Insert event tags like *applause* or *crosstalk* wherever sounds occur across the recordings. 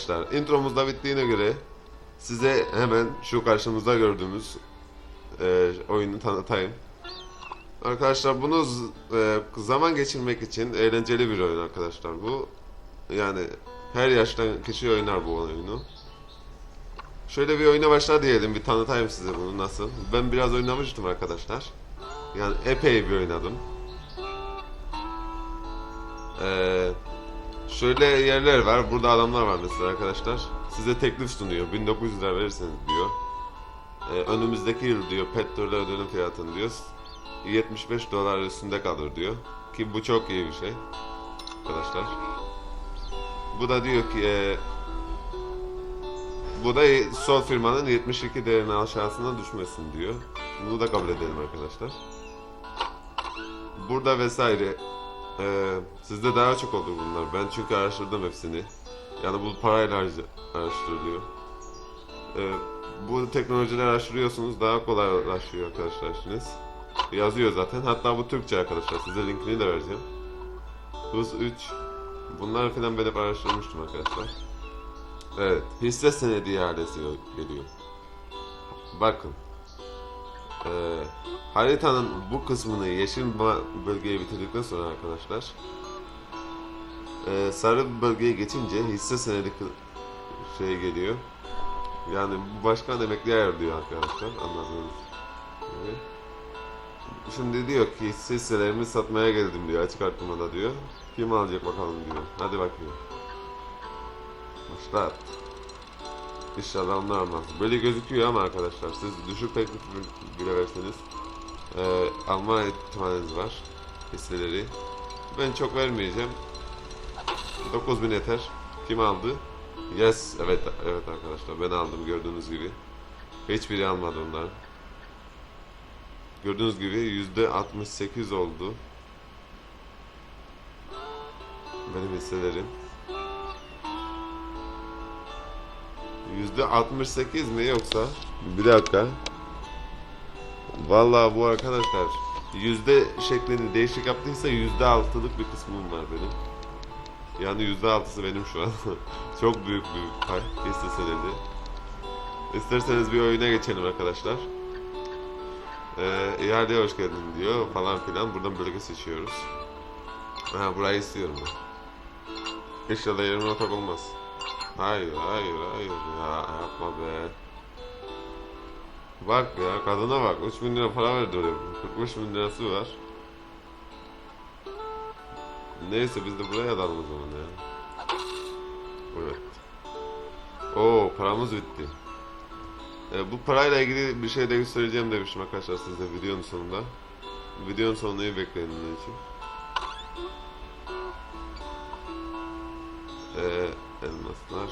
arkadaşlar. Intromuz da bittiğine göre size hemen şu karşımızda gördüğümüz e, oyunu tanıtayım. Arkadaşlar bunu e, zaman geçirmek için eğlenceli bir oyun arkadaşlar bu. Yani her yaştan kişi oynar bu oyunu. Şöyle bir oyuna başla diyelim. Bir tanıtayım size bunu nasıl. Ben biraz oynamıştım arkadaşlar. Yani epey bir oynadım. Ee, şöyle yerler var. Burada adamlar var mesela arkadaşlar. Size teklif sunuyor. 1900 lira verirseniz diyor. Ee, önümüzdeki yıl diyor petrol ödülün fiyatını diyor. 75 dolar üstünde kalır diyor. Ki bu çok iyi bir şey. Arkadaşlar. Bu da diyor ki e, bu da sol firmanın 72 değerinin aşağısına düşmesin diyor. Bunu da kabul edelim arkadaşlar. Burada vesaire ee, sizde daha çok olur bunlar. Ben çünkü araştırdım hepsini. Yani bu parayla araştırılıyor. Ee, bu teknolojileri araştırıyorsunuz daha kolaylaşıyor arkadaşlar işiniz. Yazıyor zaten. Hatta bu Türkçe arkadaşlar. Size linkini de vereceğim. Hız 3. Bunlar falan ben hep araştırmıştım arkadaşlar. Evet. Hisse senedi ihalesi geliyor. Bakın. Ee, haritanın bu kısmını yeşil bölgeyi bitirdikten sonra arkadaşlar ee, sarı bölgeye geçince hisse senedi kı- şey geliyor. Yani bu başkan emekli ayarlıyor arkadaşlar anladığınız gibi. Şimdi diyor ki hisse hisselerimi satmaya geldim diyor açık artırmada diyor. Kim alacak bakalım diyor. Hadi bakayım. Başlat. İnşallah onlar almaz. Böyle gözüküyor ama arkadaşlar siz düşük teklif bile verseniz e, alma ihtimaliniz var hisseleri. Ben çok vermeyeceğim. 9000 yeter. Kim aldı? Yes. Evet evet arkadaşlar ben aldım gördüğünüz gibi. Hiçbiri almadı ondan. Gördüğünüz gibi yüzde 68 oldu. Benim hisselerim. Yüzde 68 mi yoksa? Bir dakika. Vallahi bu arkadaşlar yüzde şeklini değişik yaptıysa yüzde altılık bir kısmım var benim. Yani yüzde altısı benim şu an. *laughs* Çok büyük bir pay hisse senedi. İsterseniz bir oyuna geçelim arkadaşlar. Ee, ihaleye hoş geldin diyor falan filan. Buradan bölge seçiyoruz. Ha burayı istiyorum ben. İnşallah otak olmaz. Hayır hayır hayır ya yapma be. Bak ya kadına bak 3000 lira para verdi oraya. 45 bin lirası var. Neyse biz de buraya alalım o zaman ya. Evet. Oo paramız bitti. E, bu parayla ilgili bir şey de göstereceğim demiştim arkadaşlar size videonun sonunda. Videonun sonunu iyi bekleyin bunun için. E, elmaslar.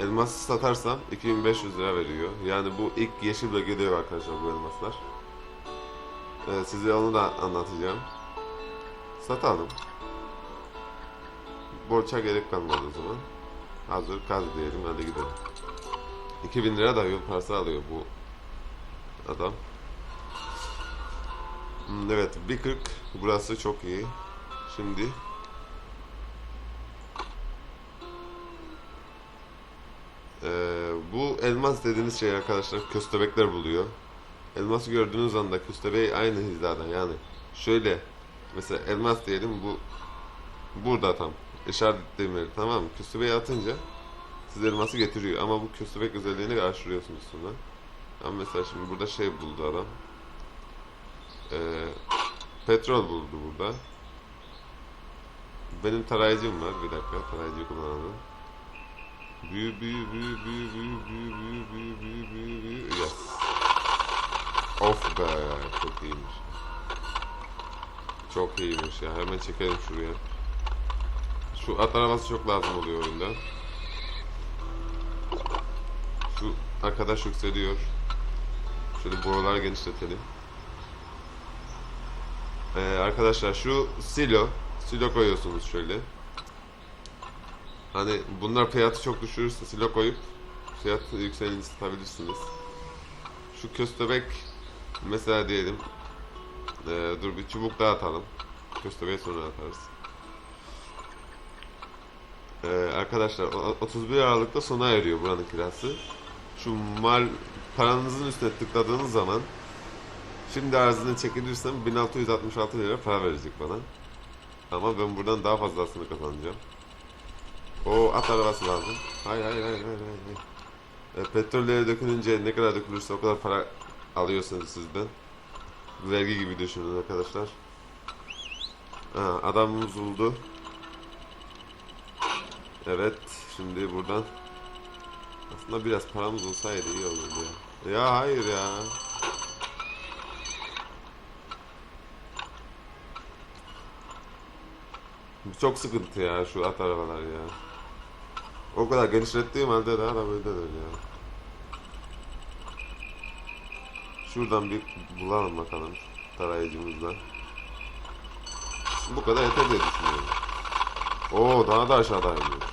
Elması satarsam 2500 lira veriyor. Yani bu ilk yeşil bölgede yok arkadaşlar bu elmaslar. E, size onu da anlatacağım. Satalım. Borça gerek kalmadı o zaman. Hazır kaz diyelim hadi gidelim. 2000 lira da yol parası alıyor bu adam. Hmm, Evet 1.40 burası çok iyi. Şimdi Ee, bu elmas dediğiniz şey arkadaşlar köstebekler buluyor. Elması gördüğünüz anda köstebeği aynı hizada yani şöyle mesela elmas diyelim bu burada tam işaretlediğim yer tamam mı? Köstebeği atınca size elması getiriyor ama bu köstebek özelliğini araştırıyorsunuz sonra. Ama mesela şimdi burada şey buldu adam. Ee, petrol buldu burada. Benim tarayıcım var. Bir dakika tarayıcı kullanalım. Büyü büyü büyü büyü büyü büyü büyü büyü büyü büyü büyü yes. Of be çok iyiymiş. Çok iyiymiş ya hemen çekelim şuraya. Şu at arabası çok lazım oluyor oyunda. Şu arkadaş yükseliyor. Şöyle boruları genişletelim. Ee, arkadaşlar şu silo silo koyuyorsunuz şöyle. Hani bunlar fiyatı çok düşürürse silo koyup fiyat yükseleni satabilirsiniz. Şu köstebek mesela diyelim ee, dur bir çubuk daha atalım. Köstebeği sonra atarız. Ee, arkadaşlar o- 31 Aralık'ta sona eriyor buranın kirası. Şu mal paranızın üstüne tıkladığınız zaman şimdi arzını çekilirsem 1666 lira para verecek bana. Ama ben buradan daha fazlasını kazanacağım. O at arabası lazım. Hayır hayır hayır hayır hayır. E, petrollere dökülünce ne kadar dökülürse o kadar para alıyorsunuz sizden. Vergi gibi düşünün arkadaşlar. Ha, adamımız buldu. Evet, şimdi buradan aslında biraz paramız olsaydı iyi olurdu ya. Ya hayır ya. Çok sıkıntı ya şu at arabalar ya. O kadar genişlettiğim halde daha da böyledir ya. Şuradan bir bulalım bakalım tarayıcımızla. Bu kadar yeter diye düşünüyorum. Oo daha da aşağıdaymış.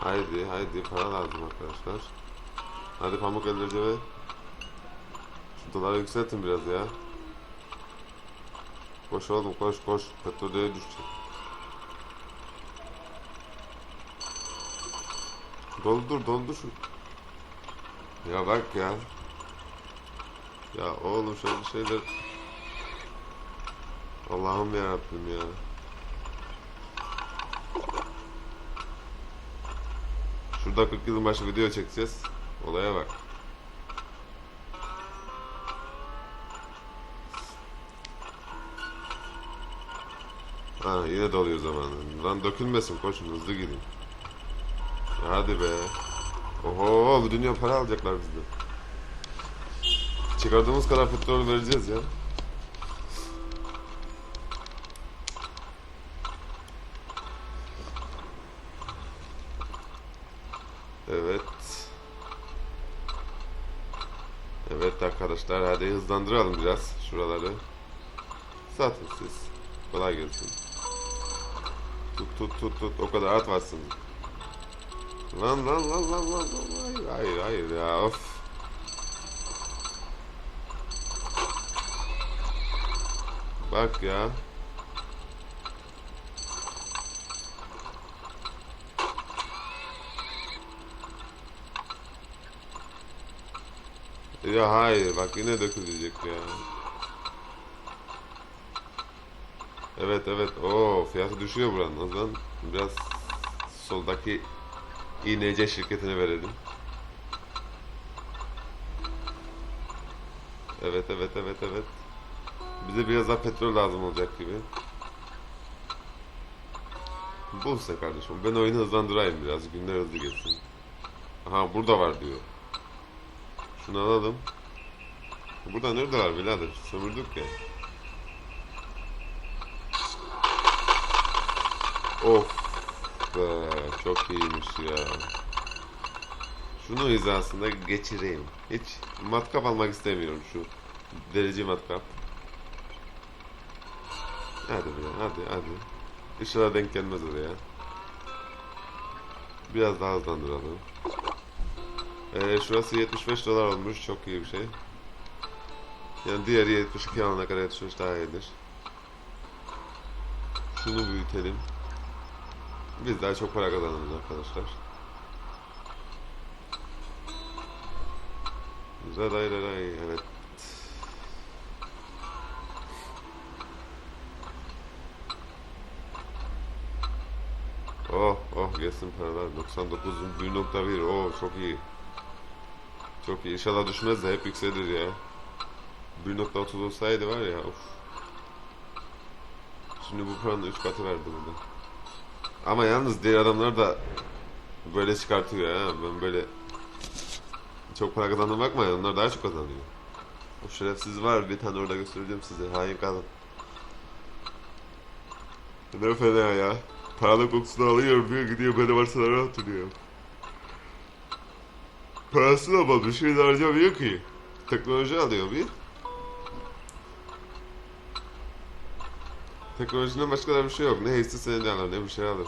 Haydi haydi para lazım arkadaşlar. Hadi pamuk ellerce ve şu doları yükseltin biraz ya. Koş oğlum koş koş. Petroleye düşecek. Doldur doldur şu. Ya bak ya. Ya oğlum şöyle şeyler. Allah'ım ya Rabbim ya. Şurada 40 yılın başı video çekeceğiz. Olaya bak. Ha yine doluyor zamanı. Lan dökülmesin koşun hızlı gidin. Ya Hadi be. Oho bu dünya para alacaklar bizden. Çıkardığımız kadar petrol vereceğiz ya. Evet. Evet arkadaşlar hadi hızlandıralım biraz şuraları. Satın siz. Kolay gelsin. Tut tut tut tut o kadar atmazsın. Lan lan lan lan lan lan hayır hayır hayır ya of. Bak ya. Ya hayır bak yine dökülecek ya. Evet evet o fiyatı düşüyor buranın o zaman biraz soldaki İNC şirketine verelim. Evet evet evet evet. Bize biraz daha petrol lazım olacak gibi. Bulsa kardeşim. Ben oyunu hızlandırayım biraz. Günler hızlı geçsin. Aha burada var diyor. Şunu alalım. Burada nerede var birader? Sömürdük ya. Of be çok iyiymiş ya. Şunu hizasında geçireyim. Hiç matkap almak istemiyorum şu derici matkap. Hadi be hadi hadi. İnşallah denk gelmez oraya. Biraz daha hızlandıralım. Ee, şurası 75 dolar olmuş. Çok iyi bir şey. Yani diğeri 72 alana kadar yetişmiş daha iyidir. Şunu büyütelim. Biz daha çok para kazanırız arkadaşlar. Hayır hayır evet. Oh oh gelsin paralar 99'un 1.1 oh çok iyi. Çok iyi inşallah düşmez de hep yükselir ya. 1.30 olsaydı var ya of. Şimdi bu paranın 3 katı verdi burada. Ama yalnız diğer adamlar da böyle çıkartıyor ha. Ben böyle çok para kazandığına bakmayın. Onlar daha çok kazanıyor. O şerefsiz var. Bir tane orada göstereceğim size. Hain kadın. Ne fena ya. Paralı kokusunu alıyor diyor. Gidiyor benim arsalara oturuyor. Parasını ama bir şey harcamıyor ki. Teknoloji alıyor bir. Teknolojiden başka da bir şey yok. Ne hisse senedi alır ne bir şey alır.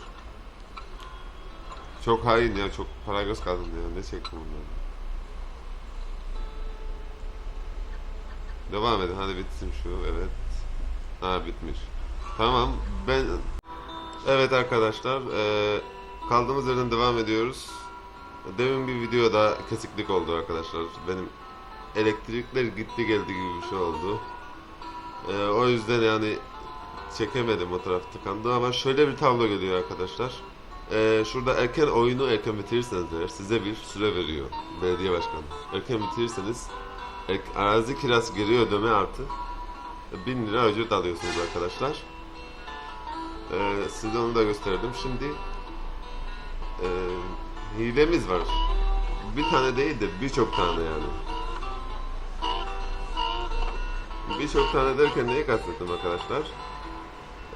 Çok hain ya. Çok para göz kadın ya. Ne çektim onları. Devam edin hadi bitsin şu evet. Ha bitmiş. Tamam. Ben Evet arkadaşlar, eee, kaldığımız yerden devam ediyoruz. Demin bir videoda kesiklik oldu arkadaşlar. Benim elektrikler gitti geldi gibi bir şey oldu. Eee, o yüzden yani çekemedim o taraf tıkandı ama şöyle bir tablo geliyor arkadaşlar. Eee, şurada erken oyunu erken bitirirseniz eğer size bir süre veriyor belediye başkanı. Erken bitirirseniz ek- arazi kirası geri ödeme artı 1000 lira ücret alıyorsunuz arkadaşlar. Ee, size onu da gösterdim. Şimdi e, hilemiz var. Bir tane değil de birçok tane yani. Birçok tane derken neyi kastettim arkadaşlar?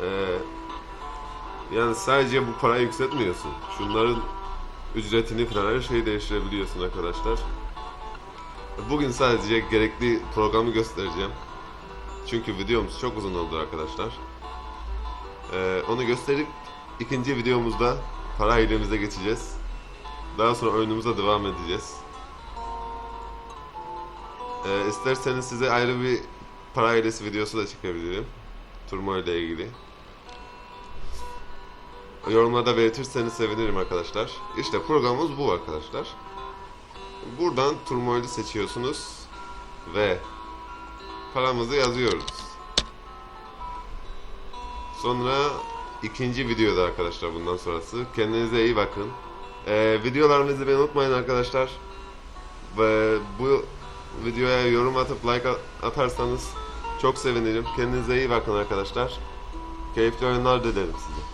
Ee, yani sadece bu parayı yükseltmiyorsun. Şunların ücretini falan her şeyi değiştirebiliyorsun arkadaşlar. Bugün sadece gerekli programı göstereceğim. Çünkü videomuz çok uzun oldu arkadaşlar. Ee, onu gösterip ikinci videomuzda para hilemize geçeceğiz. Daha sonra oyunumuza devam edeceğiz. Ee, isterseniz size ayrı bir para hilesi videosu da çekebilirim. Turmo ile ilgili. Yorumlarda belirtirseniz sevinirim arkadaşlar. İşte programımız bu arkadaşlar. Buradan Turmoil'i seçiyorsunuz ve paramızı yazıyoruz. Sonra ikinci videoda arkadaşlar bundan sonrası. Kendinize iyi bakın. Ee, videolarımızı izlemeyi unutmayın arkadaşlar. Ve bu videoya yorum atıp like at- atarsanız çok sevinirim. Kendinize iyi bakın arkadaşlar. Keyifli oyunlar dilerim size.